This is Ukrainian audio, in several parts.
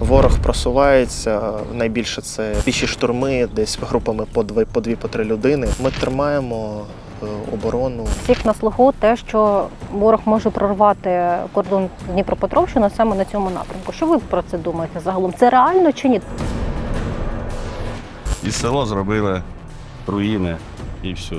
Ворог просувається. Найбільше це піші штурми, десь групами по дві, по дві, по три людини. Ми тримаємо е, оборону. Всіх на слуху те, що ворог може прорвати кордон з Дніпропетровщиною саме на цьому напрямку. Що ви про це думаєте загалом? Це реально чи ні? І село зробили руїни і все.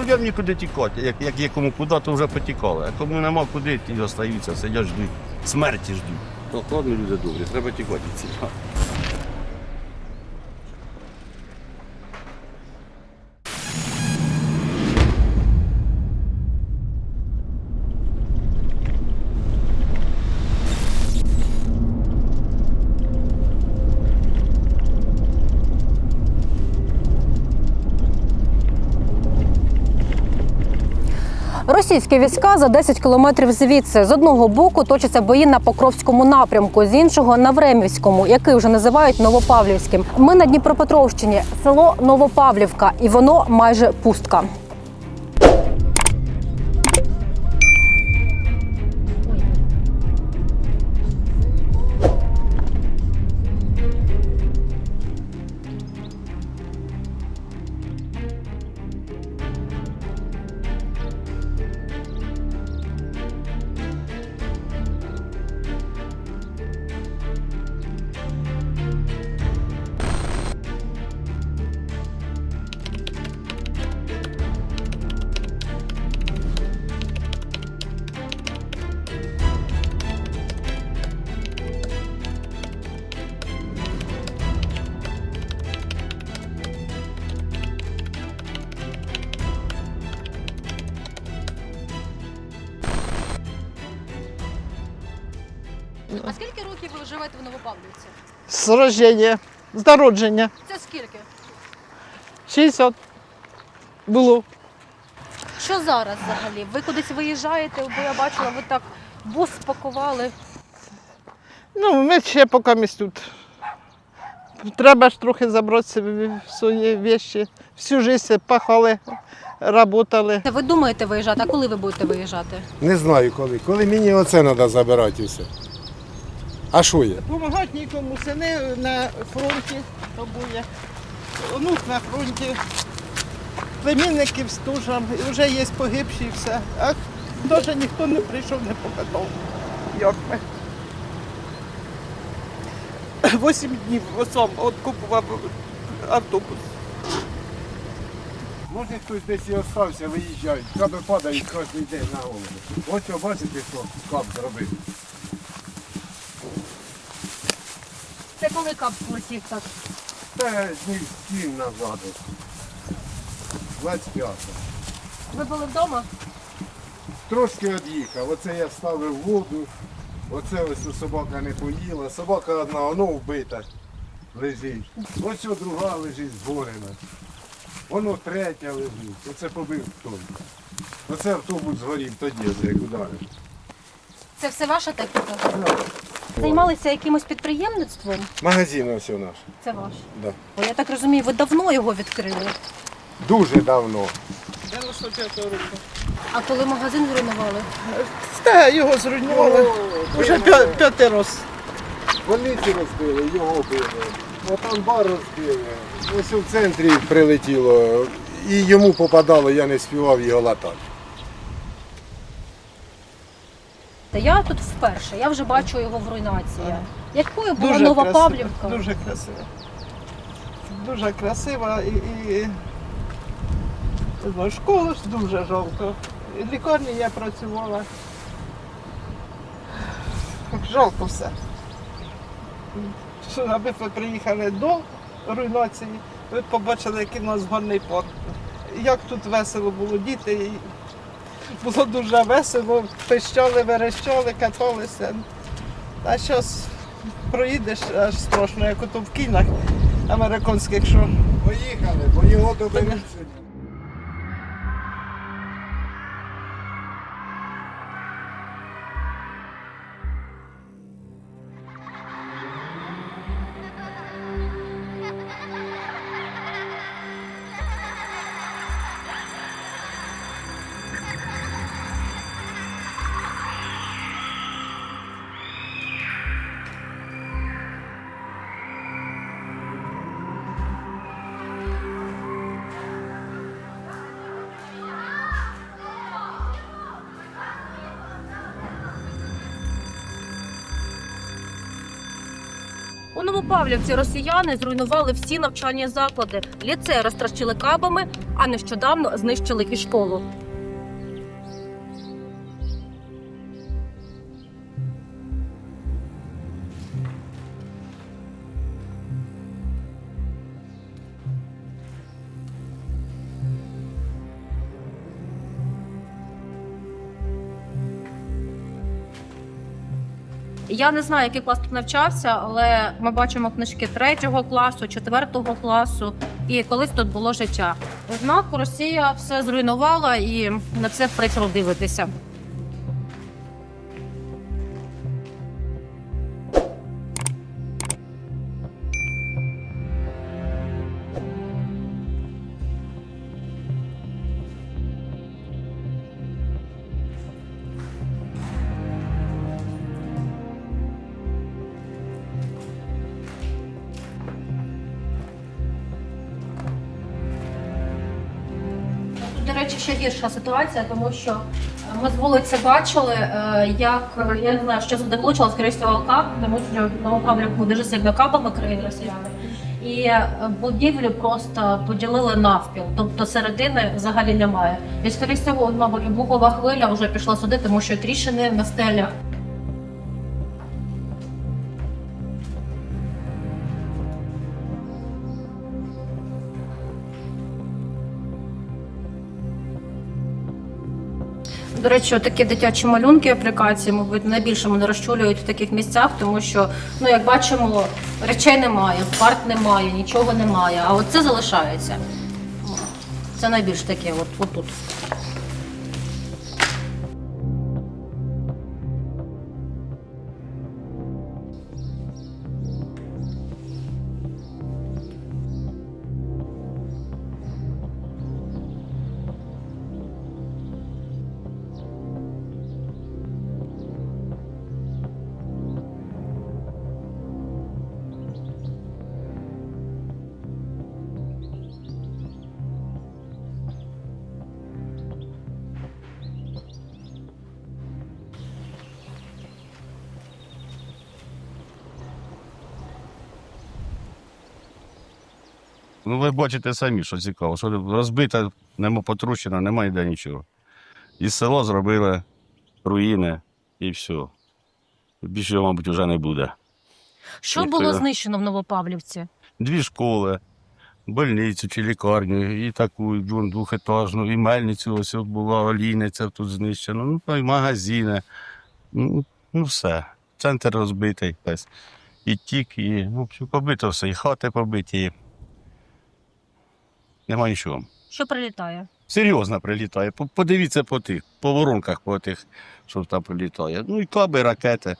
Людям нікуди тікати. Як, як є кому куди, то вже потікали. А кому нема куди, ті залишаються, сидять ждуть. Смерті ждуть. То ладно, люди добрі, треба тікати Російські війська за 10 кілометрів звідси з одного боку точаться бої на Покровському напрямку, з іншого на Времівському, який вже називають Новопавлівським. Ми на Дніпропетровщині, село Новопавлівка, і воно майже пустка. Ви живете в Новопавлівці? З рождення, з народження. Це скільки? 60 було. Що зараз взагалі? Ви кудись виїжджаєте? Бо я бачила, ви так бус спакували. Ну, ми ще поки ми тут. Треба ж трохи забратися в свої вещі. Всю життя пахали, працювали. Ви думаєте виїжджати? А коли ви будете виїжджати? Не знаю коли. Коли мені оце треба забирати і все. А що є? Допомагати нікому, сини на фронті обоє, онук на фронті, племінники в стужам, і вже є погибші і все. А навіть ніхто не прийшов, не показав. Як ми. Восім днів сам откупував автобус. Може хтось десь і остався, виїжджають, каби падають кожен день на голову. Ось бачите, що кап зробив. Коли кап полетів так? Це днів сім назад. 25. Ви були вдома? Трошки від'їхав. Оце я ставив воду. Оце ось собака не поїла. Собака одна, воно вбита лежить. Ось що друга лежить згорена. Воно третя лежить. Оце побив хтось. Оце автобус згорів тоді, як ударив. Це все ваша техніка? Займалися якимось підприємництвом? Магазин ось у наш. Це ваш. Да. Бо я так розумію, ви давно його відкрили. Дуже давно. 95 року. А коли магазин зруйнували? Та його зруйнували. Уже п'я- п'ятий раз. Больниці розбили, його били. А там бар розбили. Ось у центрі прилетіло. І йому попадало, я не співав його латати. Та я тут вперше, я вже бачу його в руйнації. Якою була Дуже нова красиво, Павлівка? Дуже красиво. Дуже красиво і, і знаю, школу ж дуже жалко. В лікарні я працювала. Жалко все. Що, Аби ви приїхали до руйнації, ви побачили, який у нас гарний парк. Як тут весело було, діти. Було дуже весело, пищали, верещали, каталися. А зараз проїдеш аж страшно, як ото в кінах американських, що Поїхали, бо його доберуть Новопавлівці росіяни зруйнували всі навчальні заклади. Ліцей розтрощили кабами, а нещодавно знищили і школу. Я не знаю, який клас тут навчався, але ми бачимо книжки третього класу, четвертого класу, і колись тут було життя. Однак Росія все зруйнувала і на це прикро дивитися. Речі, ще гірша ситуація, тому що е, ми з вулиці бачили, е, як е, я не знаю, що туди влучило, скоріше всього, кап, тому що Новопавлівку дуже сильно капами криють росіяни. І будівлю просто поділили навпіл, тобто середини взагалі немає. І скоріше всього, мабуть, вибухова хвиля вже пішла сюди, тому що тріщини на стелях. До речі, такі дитячі малюнки аплікації, мабуть, найбільше мене розчулюють в таких місцях, тому що, ну як бачимо, речей немає, парт немає, нічого немає. А от це залишається. Це найбільш таке, от, от Ну, ви бачите самі, що цікаво, що розбита, нема потрущена, немає ніде нічого. І село зробили руїни і все. Більше, його, мабуть, вже не буде. Що Ніхто було знищено в Новопавлівці? Дві школи, больницю чи лікарню, і таку двохетажну, і мельницю ось була олійниця тут знищена, ну, й магазини. Ну, ну все. Центр розбитий весь. І тік, і ну, побито все, і хати побиті. Нема нічого. Що прилітає? Серйозно прилітає. Подивіться по тих, по воронках по тих, що там прилітає. Ну і каби, ракети.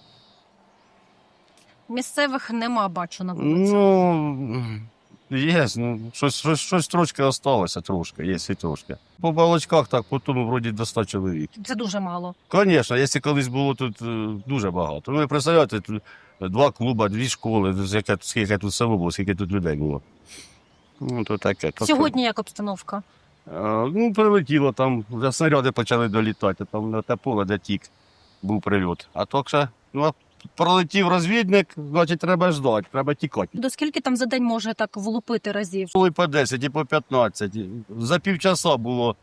Місцевих нема, бачу на вулиці. Ну, є, ну, щось, щось, щось трошки осталося, трошки, є і трошки. По балочках так, по тому вроді до 100 чоловік. Це дуже мало. Звісно, якщо колись було тут е, дуже багато. Ну, ви представляєте, тут два клуби, дві школи, яке, скільки тут село було, скільки тут людей було. Ну, то таке. то Сьогодні як обстановка? Е, Ну, прилетіло там, вже снаряди почали долітати, там на те поле, де тік був прильот. А то ще, ну, пролетів розвідник, значить, треба ждати, треба тікати. До скільки там за день може так влупити разів? Було і по 10, і по 15. За півчаса було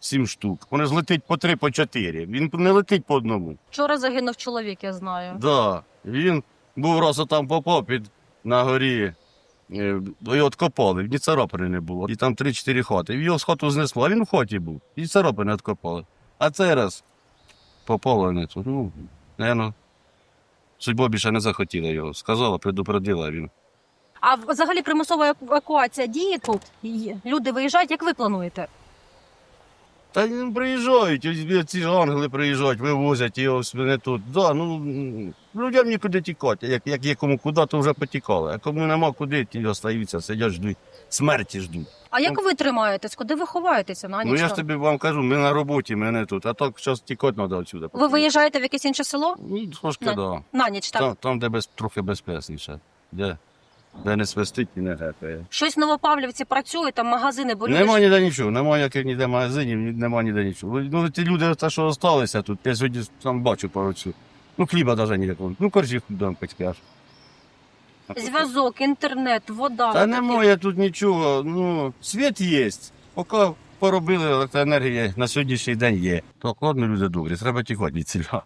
7 штук. Вони ж летить по 3, по 4. Він не летить по одному. Вчора загинув чоловік, я знаю. Да. Він був раз там попав під на горі. Е, Його відкопали, ні царапини не було. І там 3-4 хати. Його з знесло, а він в хаті був. І царапини відкопали. А цей раз попало не тут. Ну, наверно, судьба більше не захотіла його. Сказала, предупредила він. А взагалі примусова евакуація діє тут? Люди виїжджають, як ви плануєте? Та ні, приїжджають, ось ці ж ангели приїжджають, вивозять його ось мене тут. Да, ну, людям нікуди тікати. Як, як є кому куди, то вже потікали. А кому нема куди, ті остаються, сидять, ждуть. Смерті ждуть. А як ви тримаєтесь? Куди ви ховаєтеся на ніч? Ну я ж тобі вам кажу, ми на роботі, мене тут, а так зараз тікати треба відсюди. Ви виїжджаєте в якесь інше село? Ну, трошки, На- так. Да. На ніч, так? Там, там, де без, трохи безпечніше. Де, де не свистить і не гепає. Щось в Новопавлівці працює, там магазини, бо Нема ніде нічого, нема ніяких ніде магазинів, ні- нема ніде нічого. Ну, ті люди, те, що залишилися тут, я сьогодні там бачу пару цю. Ну, хліба навіть ніякого. Ну, коржів дам аж. Зв'язок, інтернет, вода. Та немає тут нічого. Ну, світ є. Поки поробили електроенергія на сьогоднішній день є. То ладно, люди добрі, треба тікати від ціля.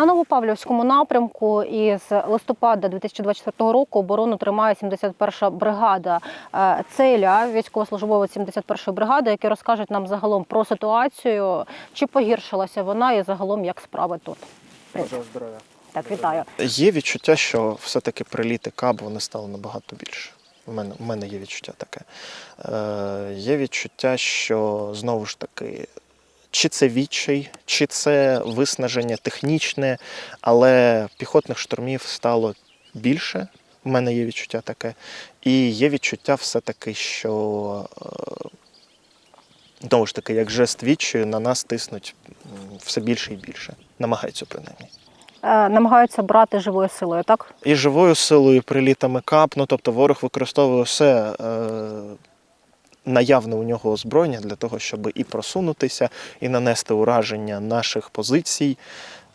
На Новопавлівському напрямку із листопада 2024 року оборону тримає 71 бригада. Е, Це Ілля, військовослужбовець 71 бригади, які розкажуть нам загалом про ситуацію, чи погіршилася вона і загалом як справи тут. здоров'я. Так, вітаю. Є відчуття, що все-таки приліти каб вони стали набагато більше. У мене, у мене є відчуття таке. Е, є відчуття, що знову ж таки, чи це відчай, чи це виснаження технічне, але піхотних штурмів стало більше. У мене є відчуття таке. І є відчуття все-таки, що е, знову ж таки, як жест відчаю, на нас тиснуть все більше і більше. Намагаються принаймні. Е, Намагаються брати живою силою, так? і живою силою, і прилітами КАП. Ну тобто ворог використовує все е, наявне у нього озброєння для того, щоб і просунутися, і нанести ураження наших позицій.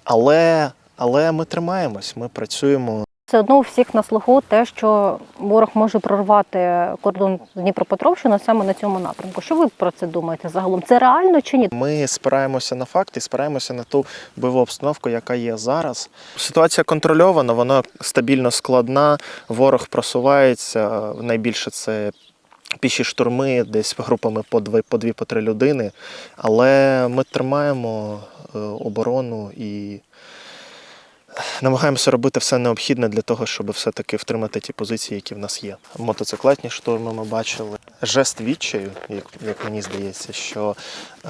Але, але ми тримаємось, ми працюємо. Все одно у всіх на слуху те, що ворог може прорвати кордон з Дніпропетровщиною саме на цьому напрямку. Що ви про це думаєте загалом? Це реально чи ні? Ми спираємося на факти, спираємося на ту бойову обстановку, яка є зараз. Ситуація контрольована, вона стабільно складна. Ворог просувається. Найбільше це піші штурми, десь групами по дві, по дві, по три людини. Але ми тримаємо е, оборону і намагаємося робити все необхідне для того, щоб все-таки втримати ті позиції, які в нас є. Мотоциклетні штурми ми бачили. Жест відчаю, як, як мені здається, що е,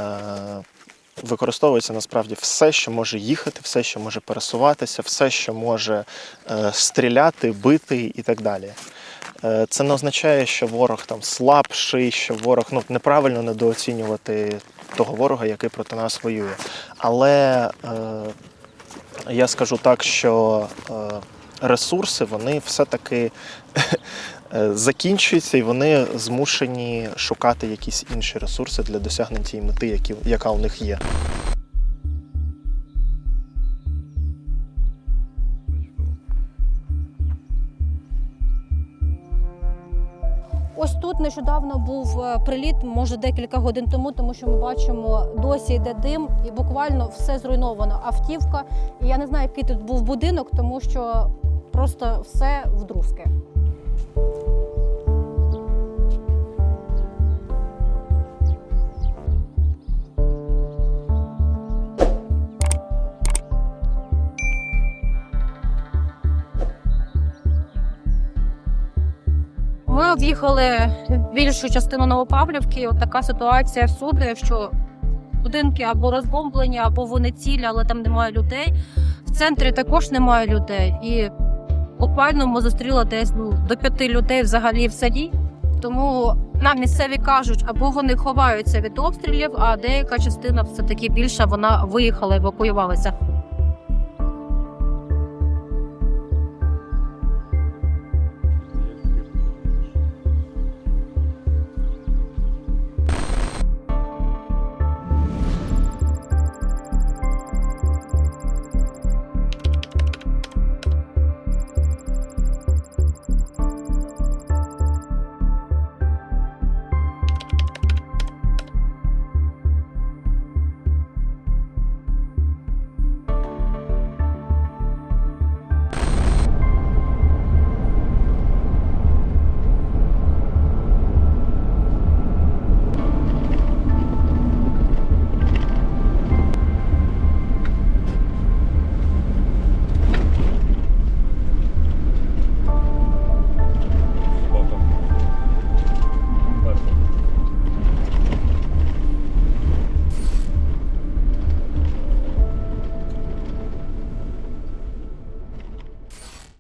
використовується насправді все, що може їхати, все, що може пересуватися, все, що може е, стріляти, бити і так далі. Е, Це не означає, що ворог там слабший, що ворог ну неправильно недооцінювати того ворога, який проти нас воює. Але е, я скажу так, що е, ресурси вони все-таки е, закінчуються і вони змушені шукати якісь інші ресурси для досягнення тієї мети, які, яка у них є. Ось тут нещодавно був е, приліт, може декілька годин тому, тому що ми бачимо, досі йде дим, і буквально все зруйновано. Автівка. І я не знаю, який тут був будинок, тому що просто все вдрузки. Ми об'їхали більшу частину Новопавлівки. От така ситуація всюди, що будинки або розбомблені, або вони цілі, але там немає людей. В центрі також немає людей. І буквально ми зустріли десь ну, до п'яти людей взагалі в селі. Тому нам місцеві кажуть, або вони ховаються від обстрілів, а деяка частина все таки більша вона виїхала, евакуювалася.